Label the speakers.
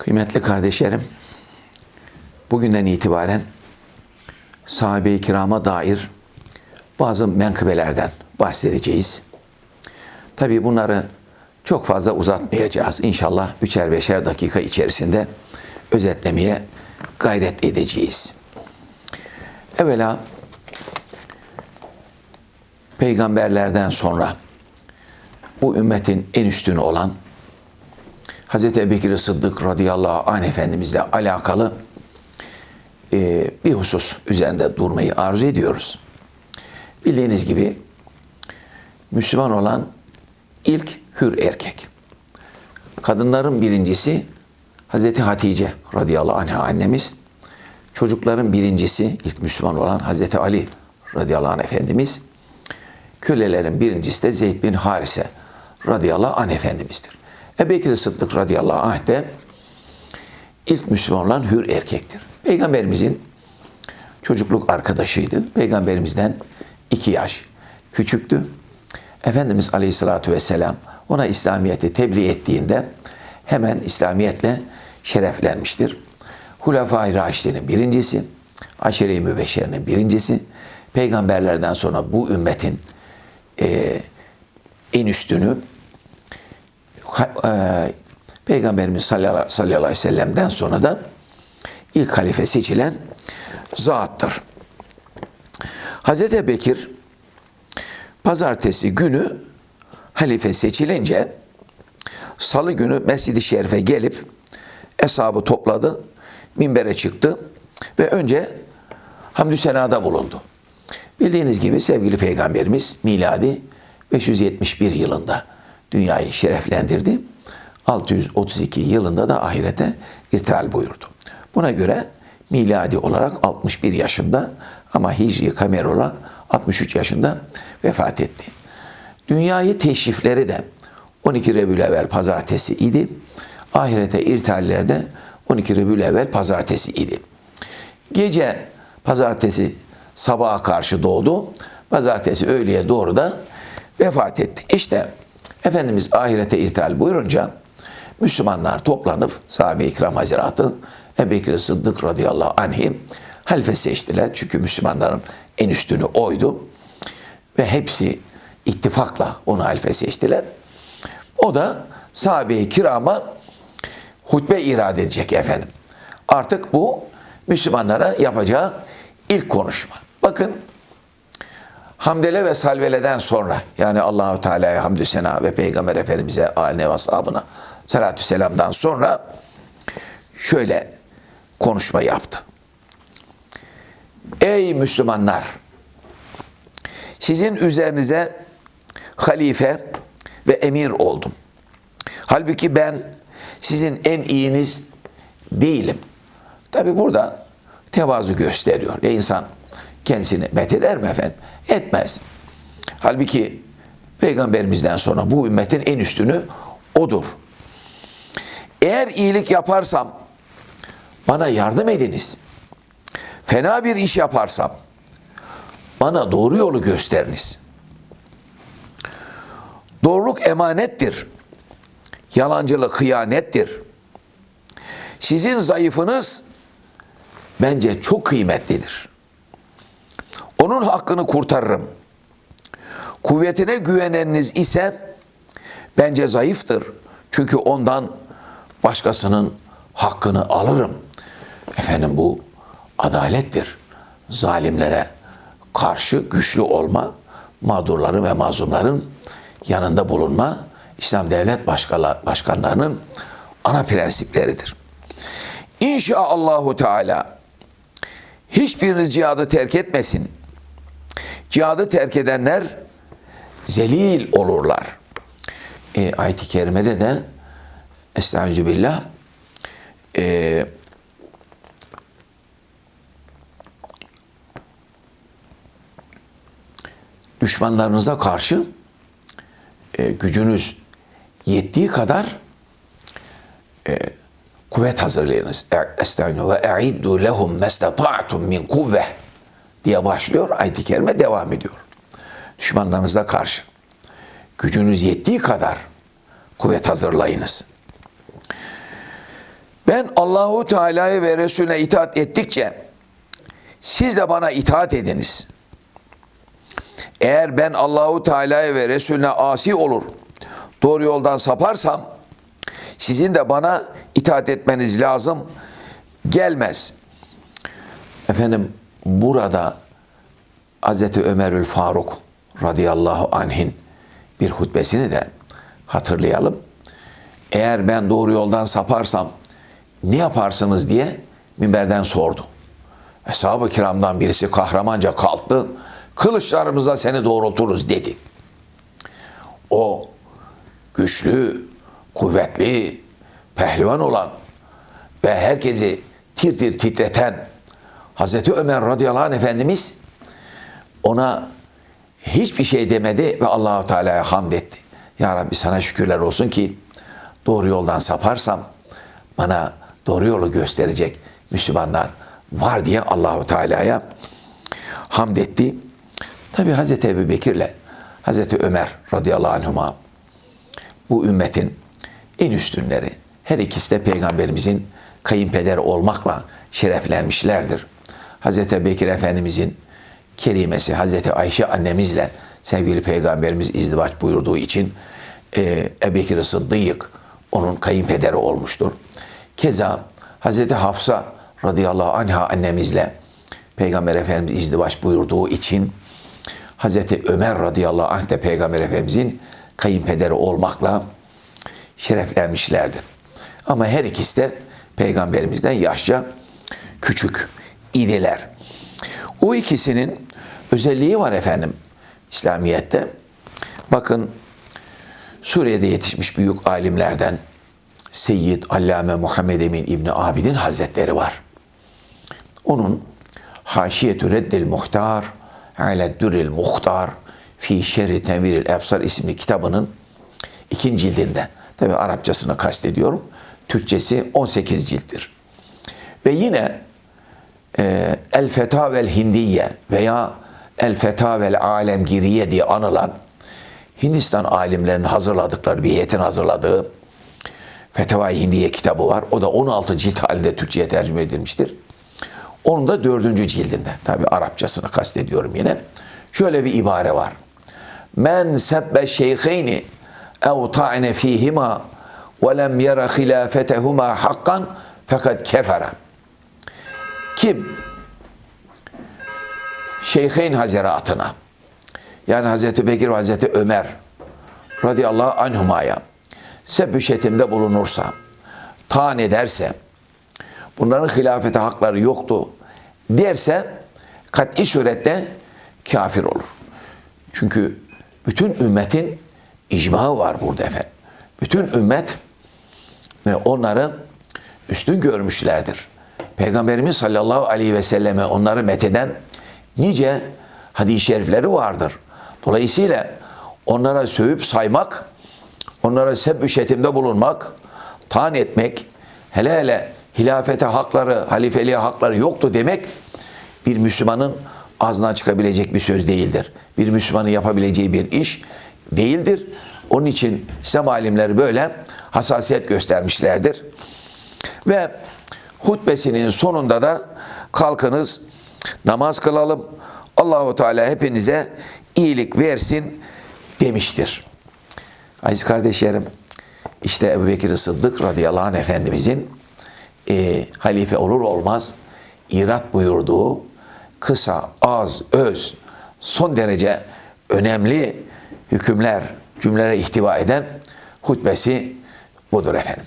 Speaker 1: Kıymetli kardeşlerim, bugünden itibaren sahabe-i kirama dair bazı menkıbelerden bahsedeceğiz. Tabi bunları çok fazla uzatmayacağız. İnşallah üçer beşer dakika içerisinde özetlemeye gayret edeceğiz. Evvela peygamberlerden sonra bu ümmetin en üstünü olan Hz. Ebubekir Sıddık radıyallahu anh Efendimizle alakalı e, bir husus üzerinde durmayı arzu ediyoruz. Bildiğiniz gibi Müslüman olan ilk hür erkek. Kadınların birincisi Hz. Hatice radıyallahu anh annemiz. Çocukların birincisi ilk Müslüman olan Hz. Ali radıyallahu anh Efendimiz. Kölelerin birincisi de Zeyd bin Harise radıyallahu anh Efendimiz'dir. Ebu Bekir Sıddık radıyallahu anh de ilk Müslüman olan hür erkektir. Peygamberimizin çocukluk arkadaşıydı. Peygamberimizden iki yaş küçüktü. Efendimiz Aleyhisselatü Vesselam ona İslamiyet'i tebliğ ettiğinde hemen İslamiyetle şereflenmiştir. Hulefai Raşid'in birincisi, Aşire-i Mübeşşer'in birincisi, peygamberlerden sonra bu ümmetin e, en üstünü Peygamberimiz sallallahu aleyhi ve sellem'den sonra da ilk halife seçilen zattır. Hazreti Bekir pazartesi günü halife seçilince salı günü Mescid-i Şerif'e gelip hesabı topladı, minbere çıktı ve önce hamdü senada bulundu. Bildiğiniz gibi sevgili peygamberimiz miladi 571 yılında dünyayı şereflendirdi. 632 yılında da ahirete irtihal buyurdu. Buna göre miladi olarak 61 yaşında ama hicri kamer olarak 63 yaşında vefat etti. Dünyayı teşrifleri de 12 Rebülevvel pazartesi idi. Ahirete irtihalleri de 12 Rebülevvel pazartesi idi. Gece pazartesi sabaha karşı doğdu. Pazartesi öğleye doğru da vefat etti. İşte Efendimiz ahirete irtihal buyurunca Müslümanlar toplanıp sahabe-i ikram haziratı Ebu Sıddık radıyallahu anh'i halife seçtiler. Çünkü Müslümanların en üstünü oydu. Ve hepsi ittifakla onu halife seçtiler. O da sahabe-i kirama hutbe irade edecek efendim. Artık bu Müslümanlara yapacağı ilk konuşma. Bakın hamdele ve salveleden sonra yani Allahu Teala'ya hamdü sena ve Peygamber Efendimiz'e aline ve ashabına salatü selamdan sonra şöyle konuşma yaptı. Ey Müslümanlar! Sizin üzerinize halife ve emir oldum. Halbuki ben sizin en iyiniz değilim. Tabi burada tevazu gösteriyor. Ya insan kendisini met mi efendim? Etmez. Halbuki peygamberimizden sonra bu ümmetin en üstünü odur. Eğer iyilik yaparsam bana yardım ediniz. Fena bir iş yaparsam bana doğru yolu gösteriniz. Doğruluk emanettir. Yalancılık hıyanettir. Sizin zayıfınız bence çok kıymetlidir. Onun hakkını kurtarırım. Kuvvetine güveneniniz ise bence zayıftır. Çünkü ondan başkasının hakkını alırım. Efendim bu adalettir. Zalimlere karşı güçlü olma, mağdurların ve mazlumların yanında bulunma İslam devlet başkanlarının ana prensipleridir. İnşaallahu Teala hiçbiriniz cihadı terk etmesin. Cihadı terk edenler zelil olurlar. E, ayet-i kerimede de Estağfirullah e, düşmanlarınıza karşı e, gücünüz yettiği kadar e, kuvvet hazırlayınız. Estağfirullah ve e'iddu lehum mestata'tum min kuvve diye başlıyor. Ayet-i kerime devam ediyor. Düşmanlarınıza karşı gücünüz yettiği kadar kuvvet hazırlayınız. Ben Allahu Teala'ya ve Resulüne itaat ettikçe siz de bana itaat ediniz. Eğer ben Allahu Teala'ya ve Resulüne asi olur, doğru yoldan saparsam sizin de bana itaat etmeniz lazım gelmez. Efendim burada Hz. Ömerül Faruk radıyallahu anh'in bir hutbesini de hatırlayalım. Eğer ben doğru yoldan saparsam ne yaparsınız diye minberden sordu. Eshab-ı kiramdan birisi kahramanca kalktı. Kılıçlarımıza seni doğrulturuz dedi. O güçlü, kuvvetli, pehlivan olan ve herkesi tir tir titreten Hazreti Ömer radıyallahu anh Efendimiz ona hiçbir şey demedi ve Allahu Teala'ya hamd etti. Ya Rabbi sana şükürler olsun ki doğru yoldan saparsam bana doğru yolu gösterecek Müslümanlar var diye Allahu Teala'ya hamd etti. Tabi Hazreti Ebu Bekir'le Hazreti Ömer radıyallahu anhuma bu ümmetin en üstünleri. Her ikisi de peygamberimizin kayınpederi olmakla şereflenmişlerdir. Hazreti Bekir Efendimizin kerimesi Hazreti Ayşe annemizle sevgili peygamberimiz izdivaç buyurduğu için e, Ebu Bekir Sıddık onun kayınpederi olmuştur. Keza Hazreti Hafsa radıyallahu anha annemizle Peygamber Efendimiz izdivaç buyurduğu için Hazreti Ömer radıyallahu anh de Peygamber Efendimizin kayınpederi olmakla şereflenmişlerdir. Ama her ikisi de Peygamberimizden yaşça küçük idiler. O ikisinin özelliği var efendim İslamiyet'te. Bakın Suriye'de yetişmiş büyük alimlerden Seyyid Allame Muhammed Emin İbni Abidin Hazretleri var. Onun Haşiyetü Reddil Muhtar Ale Dürril Muhtar Fi Şerri Tenviril Ebsar isimli kitabının ikinci cildinde. Tabi Arapçasını kastediyorum. Türkçesi 18 cilttir. Ve yine e, El Fetavel Hindiye veya El Fetavel Alemgiriye diye anılan Hindistan alimlerinin hazırladıkları bir heyetin hazırladığı Fetavai Hindiye kitabı var. O da 16 cilt halinde Türkçe'ye tercüme edilmiştir. Onun da dördüncü cildinde. Tabi Arapçasını kastediyorum yine. Şöyle bir ibare var. Men sebbe şeyheyni ev ta'ne fihima ve lem yara hilafetehuma hakkan fakat kefere. Kim Şeyheyn Hazeratına yani Hazreti Bekir ve Hazreti Ömer radıyallahu anhumaya sebbüşetimde bulunursa, taan ederse, bunların hilafete hakları yoktu derse kat'i surette kafir olur. Çünkü bütün ümmetin icmağı var burada efendim. Bütün ümmet onları üstün görmüşlerdir. Peygamberimiz sallallahu aleyhi ve selleme onları metheden nice hadis-i şerifleri vardır. Dolayısıyla onlara sövüp saymak, onlara sebbü şetimde bulunmak, taan etmek, hele hele hilafete hakları, halifeliğe hakları yoktu demek bir Müslümanın ağzından çıkabilecek bir söz değildir. Bir Müslümanın yapabileceği bir iş değildir. Onun için İslam alimleri böyle hassasiyet göstermişlerdir. Ve hutbesinin sonunda da kalkınız namaz kılalım. Allahu Teala hepinize iyilik versin demiştir. Aziz kardeşlerim, işte Ebu Bekir Sıddık radıyallahu anh Efendimizin e, halife olur olmaz irat buyurduğu kısa, az, öz, son derece önemli hükümler, cümlelere ihtiva eden hutbesi budur efendim.